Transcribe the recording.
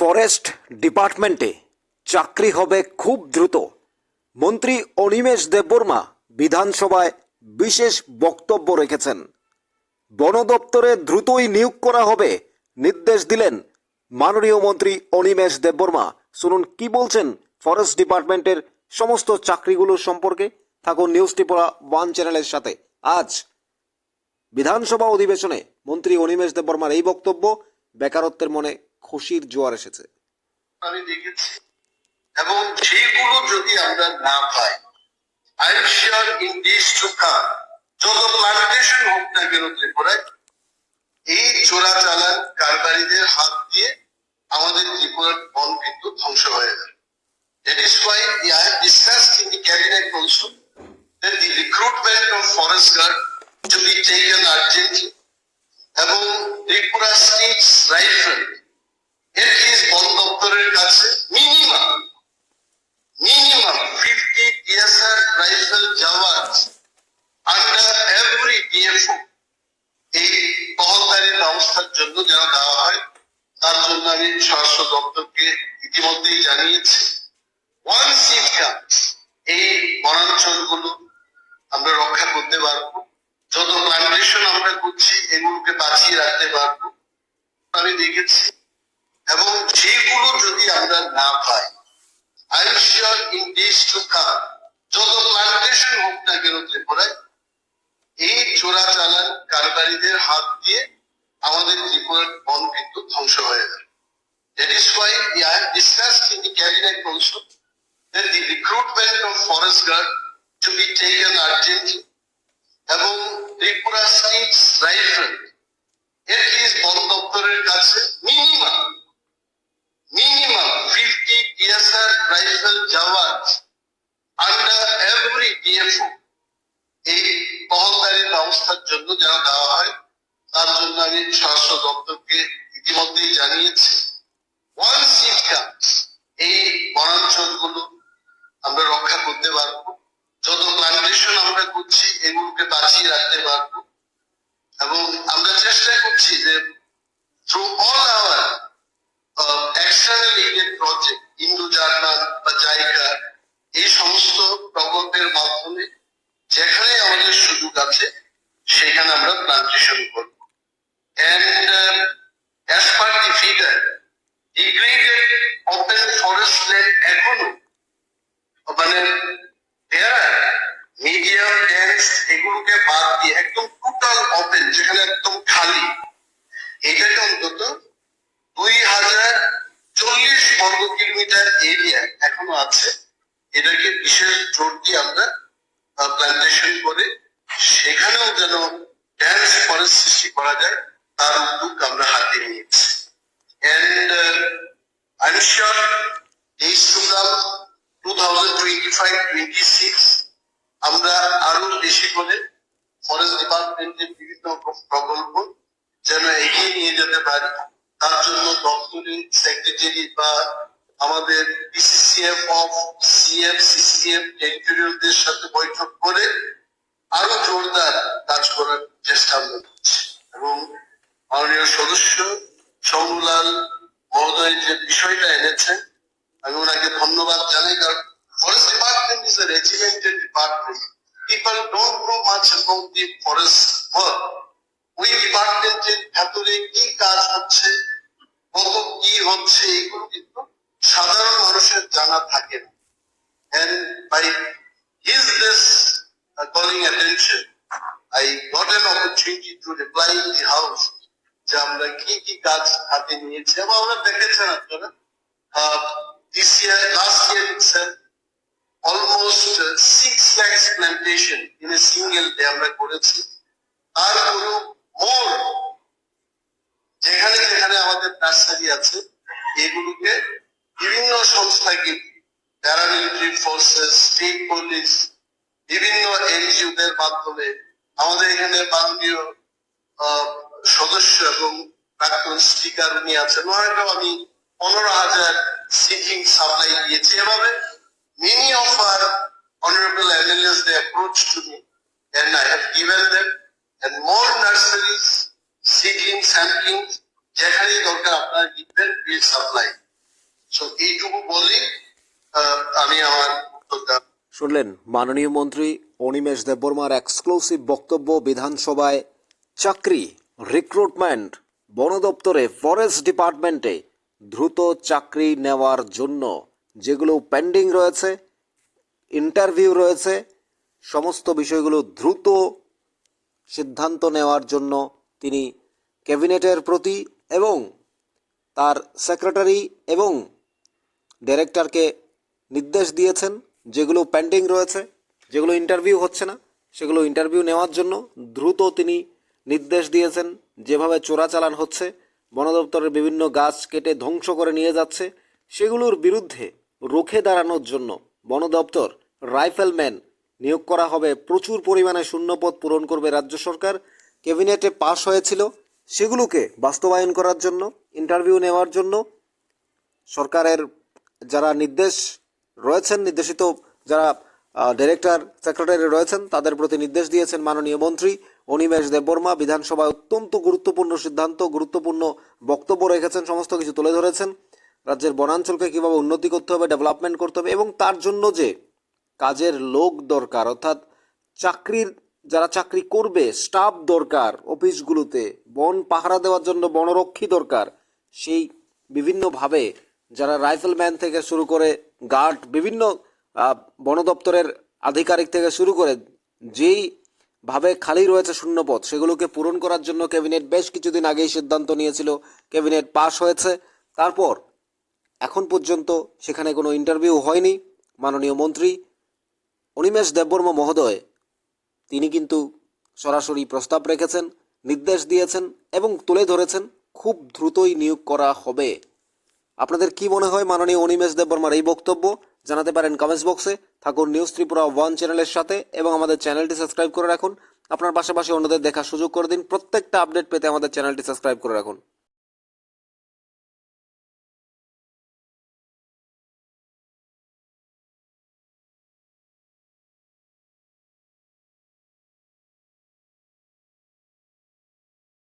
Forest ডিপার্টমেন্টে চাকরি হবে খুব দ্রুত। মন্ত্রী অনিমেষ দেববর্মা বিধানসভায় বিশেষ বক্তব্য রেখেছেন। বন দপ্তরে দ্রুতই নিয়োগ করা হবে নির্দেশ দিলেন মাননীয় মন্ত্রী অনিমেষ দেববর্মা শুনুন, কি বলছেন ফরেস্ট ডিপার্টমেন্টের সমস্ত চাকরিগুলো সম্পর্কে? থাকুন নিউজ ত্রিপুরা ওয়ান চ্যানেলের সাথে। আজ বিধানসভা অধিবেশনে মন্ত্রী অনিমেষ দেববর্মার এই বক্তব্য বেকারত্বের মনে খুশির জোয়ার এসেছে। আমি দেখেছি। এবং যেগুলো যদি আমরা না পাই I am sure in this to come যত প্লান্টেশন হোক না কেন ত্রিপুরায়, এই চোরাচালান কারবারিদের হাত দিয়ে আমাদের ত্রিপুরার বন কিন্তু ধ্বংস হয়ে যাবে That is why I have discussed in the cabinet also, that the recruitment of forest এবং ত্রিপুরা স্টেটস রাইফেল ব্যবস্থার জন্য যেন দেওয়া হয়, তার জন্য আমি স্বরাষ্ট্র দপ্তরকে ইতিমধ্যেই জানিয়েছি। ওয়ান সিট কামস এই বনাঞ্চলগুলো আমরা রক্ষা করতে পারব। যত প্লান্টেশন আমরা করছি, এগুলোকে বাঁচিয়ে রাখতে পারব। আমি দেখেছি। এবং যেগুলো যদি আমরা না পাই I sure in this to come যত প্লান্টেশন হোক না কেন ত্রিপুরায়, এই চোরাচালান কারবারিদের হাত দিয়ে আমাদের ত্রিপুরার বন কিন্তু ধ্বংস হয়ে যাবে That is why I have discussed in the cabinet also that the recruitment of forest guard to be taken urgently এবং ত্রিপুরা স্টেটস রাইফেল এর ফিস বন দপ্তরের কাছে minimum minimum fifty DSR rifle জাওয়াজ under every DFO এই তহলদারি ব্যবস্থার জন্য তার জন্য আমি স্বরাষ্ট্র দপ্তরকে ইতিমধ্যেই জানিয়েছি। ওয়ান সিট কামস এই বনাঞ্চলগুলো আমরা রক্ষা করতে পারব। যত প্লান্টেশন আমরা করছি, এগুলোকে বাঁচিয়ে রাখতে পারব। এবং আমরা চেষ্টা করছি যে through all our external aided project Indu journal বা জায়গা এখনও? মানে মিডিয়াম ডেন্স এগুলোকে বাদ দিয়ে একদম টোটাল ওপেন যেখানে একদম খালি এটাকে অন্তত দুই হাজার চল্লিশ বর্গ কিলোমিটার এরিয়া এখনও আছে। এটাকে বিশেষ জোর দিয়ে আমরা প্ল্যান্টেশন করে সেখানেও যেন ড্যান্স ফরেস্ট সৃষ্টি করা যায়, তার উদ্যোগ আমরা হাতে নিয়েছি। Sure days to come 2025-26 আমরা আরও বেশি করে ফরেস্ট ডিপার্টমেন্টের বিভিন্ন প্রকল্প যেন এগিয়ে নিয়ে যেতে পারি। তার জন্য দপ্তরে সেক্রেটারি বা আমাদের পিসিসিএফ অফ সিএফ সিসিএফ টেরিটোরিয়ালদের সাথে বৈঠক করে আরও জোরদার কাজ করার চেষ্টা আমরা করছি। এবং মাননীয় সদস্য শম্ভুলাল মহোদয় যে বিষয়টা এনেছেন, আমি ওনাকে ধন্যবাদ জানাই, কারণ forest department is a regimented department people don't know much about the forest work ওই ডিপার্টমেন্টের ভেতরে কি কাজ হচ্ছে কত কি হচ্ছে এগুলো কিন্তু সাধারণ মানুষের জানা থাকে না। And by his this uh, calling attention I got an opportunity to reply in the house যে আমরা কি কি কাজ হাতে নিয়েছি। এবং আমরা দেখেছেন আপনারা this year last year itself uh, 6 lakhs plantation in a single day আমরা করেছি। তারপরেও মোর যেখানে যেখানে আমাদের নার্সারি আছে এগুলোকে বিভিন্ন সংস্থাকে প্যারামিলিটারি ফোর্সেস স্টেট পুলিশ বিভিন্ন এনজিওদের মাধ্যমে আমাদের এখানে মাননীয় সদস্য এবং প্রাক্তন স্পিকার উনি আছেন। ওনাকেও আমি পনেরো হাজার সিটিং সাপ্লাই দিয়েছি। এভাবে many of our honourable MLAs they approach to me and I have given them and more nurseries, seedling, sampling, যেখানেই দরকার আপনারা লিখবেন উইল সাপ্লাই বলেই আহ, আমি আমার শুনলেন মাননীয় মন্ত্রী অনিমেষ দেববর্মার এক্সক্লুসিভ বক্তব্য বিধানসভায় চাকরি রিক্রুটমেন্ট বন দপ্তরে ফরেস্ট ডিপার্টমেন্টে দ্রুত চাকরি নেওয়ার জন্য। যেগুলো পেন্ডিং রয়েছে ইন্টারভিউ রয়েছে, সমস্ত বিষয়গুলো দ্রুত সিদ্ধান্ত নেওয়ার জন্য তিনি ক্যাবিনেটের প্রতি এবং তার সেক্রেটারি এবং ডাইরেক্টরকে নির্দেশ দিয়েছেন, যেগুলো পেন্ডিং রয়েছে, যেগুলো ইন্টারভিউ হচ্ছে না, সেগুলো ইন্টারভিউ নেওয়ার জন্য দ্রুত তিনি নির্দেশ দিয়েছেন, যেভাবে চোরাচালান হচ্ছে বন দপ্তরের বিভিন্ন গাছ কেটে ধ্বংস করে নিয়ে যাচ্ছে, সেগুলোর বিরুদ্ধে রুখে দাঁড়ানোর জন্য বন দপ্তর রাইফেলম্যান নিয়োগ করা হবে। প্রচুর পরিমাণে শূন্যপদ পূরণ করবে রাজ্য সরকার। ক্যাবিনেটে পাশ হয়েছিল সেগুলোকে বাস্তবায়ন করার জন্য, ইন্টারভিউ নেওয়ার জন্য। সরকারের যারা নির্দেশ রয়েছেন, নির্দেশিত যারা ডিরেক্টর সেক্রেটারি রয়েছেন, তাদের প্রতি নির্দেশ দিয়েছেন মাননীয় মন্ত্রী অনিমেষ দেববর্মা। বিধানসভায় অত্যন্ত গুরুত্বপূর্ণ সিদ্ধান্ত, গুরুত্বপূর্ণ বক্তব্য রেখেছেন, সমস্ত কিছু তুলে ধরেছেন। রাজ্যের বনাঞ্চলকে কীভাবে উন্নতি করতে হবে ডেভেলপমেন্ট করতে হবে এবং তার জন্য যে কাজের লোক দরকার, অর্থাৎ চাকরির, যারা চাকরি করবে স্টাফ দরকার অফিসগুলোতে, বন পাহারা দেওয়ার জন্য বনরক্ষী দরকার, সেই বিভিন্নভাবে যারা রাইফেলম্যান থেকে শুরু করে গার্ড বিভিন্ন বন দপ্তরের আধিকারিক থেকে শুরু করে যেই ভাবে খালি রয়েছে শূন্যপদ সেগুলোকে পূরণ করার জন্য ক্যাবিনেট বেশ কিছুদিন আগেই সিদ্ধান্ত নিয়েছিল ক্যাবিনেট পাশ হয়েছে। তারপর এখন পর্যন্ত সেখানে কোনো ইন্টারভিউ হয়নি। মাননীয় মন্ত্রী অনিমেষ দেববর্মা মহোদয়, তিনি কিন্তু সরাসরি প্রস্তাব রেখেছেন, নির্দেশ দিয়েছেন এবং তুলে ধরেছেন, খুব দ্রুতই নিয়োগ করা হবে। আপনাদের কি মনে হয় মাননীয় অনিমেষ দেববর্মার এই বক্তব্য? জানাতে পারেন কমেন্টস বক্সে থাকুন নিউজ ত্রিপুরা ওয়ান চ্যানেলের সাথে এবং আমাদের চ্যানেলটি সাবস্ক্রাইব করে রাখুন। আপনার পাশাপাশি অন্যদের দেখার সুযোগ করে দিন। প্রত্যেকটা আপডেট পেতে আমাদের চ্যানেলটি সাবস্ক্রাইব করে রাখুন।